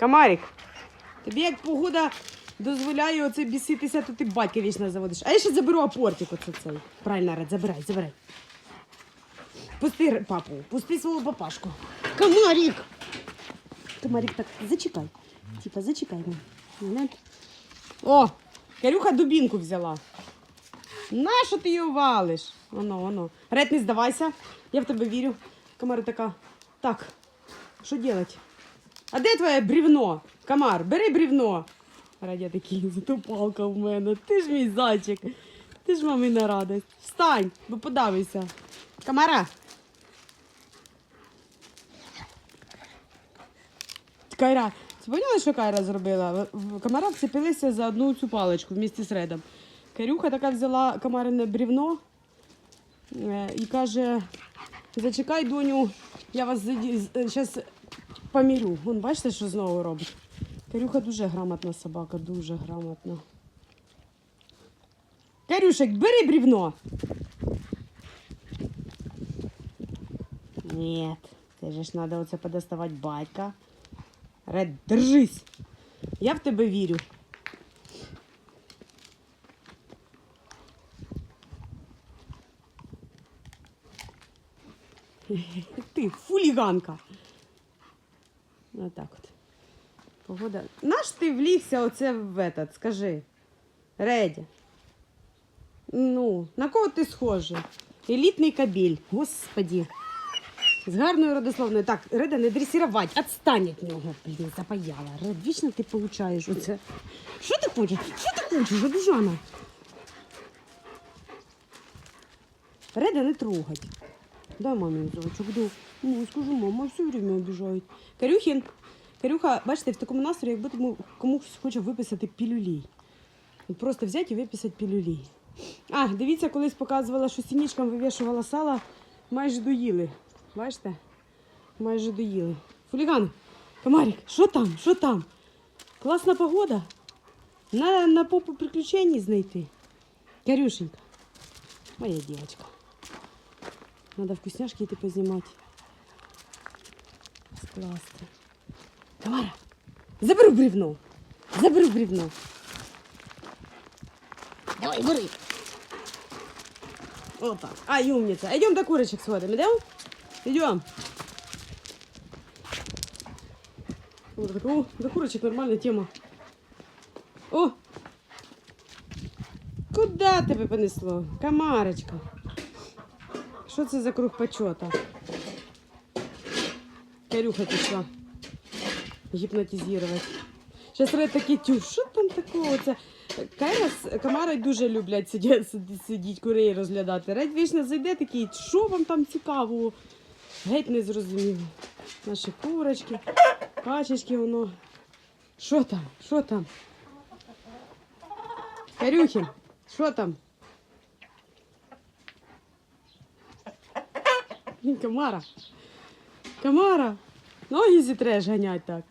Комарик, тобі як погода дозволяє оце біситися, то ти батька вічно заводиш. А я ще заберу апортик оце цей. Правильно, Ред, забирай, забирай. Пусти папу, пусти свого папашку. Комарик! Комарик, так, зачекай. Типа, зачекай. О, Карюха дубінку взяла. Нащо ти її валиш? Воно, воно. Ред, не здавайся. Я в тебе вірю. Комара така. Так, що делать? А де твоє брівно? Комар, бери брівно. Радя такий, зато палка в мене. Ти ж мій зайчик. Ти ж мамина радость. Встань, бо подавися. Комара. Кайра, ти поняла, що Кайра зробила? В- в- Комара вцепилися за одну цю паличку вместе з Редом. Карюха така взяла комарине брівно е, і каже: зачекай, доню, я вас зараз помірю. Вон, бачите, що знову робить? Карюха дуже грамотна собака, дуже грамотна. Карюшек, бери брівно. Ні, це ж треба оце подоставати батька. Ред, держись. Я в тебе вірю. Ти фуліганка. Отак от. Погода. Наш ти влігся оце в этот, скажи. Редя. Ну, на кого ти схожий? Елітний кабіль. Господі. З гарною родословною. Так, Реда, не дресірувати, отстань від нього. Блін, запаяла. Ред, вічно ти получаєш оце. Що ти хочеш? Що ти хочеш, обіжана? Реда не трогать. Дай мамі зайчик, дай. Ну, скажу, мама все время обіжають. Карюхін, Карюха, бачите, в такому настрої, якби тому комусь хоче виписати пілюлей. От Просто взяти і виписати пілюлей. А, дивіться, колись показувала, що сінічкам вивішувала сало, майже доїли. Бачите? Майже доїли. Фуліган, комарик, що там? Що там? Класна погода. На, на попу приключень знайти. Карюшенька, моя дівчинка. Надо вкусняшки йти познімати. Скласти. Тамара, заберу бревно. Заберу бревно. Давай, бери. Опа. Ай, умница. Идем до курочек сходим, идем? Идем. Вот так, о, до курочек нормальная тема. О! Куда тебе понесло? Комарочка. Що це за круг почота? Карюха пішла гіпнотизувати. Зараз Ред такий тю, що там такого? Це Кайра з Камарою дуже люблять сидіти, сидіти курей розглядати. Ред вічно зайде такий, що вам там цікавого? Геть не зрозуміло. Наші курочки, качечки воно. Що там? Що там? Карюхін, що там? Блін, Камара. Комара. Ноги зітреш ганять так.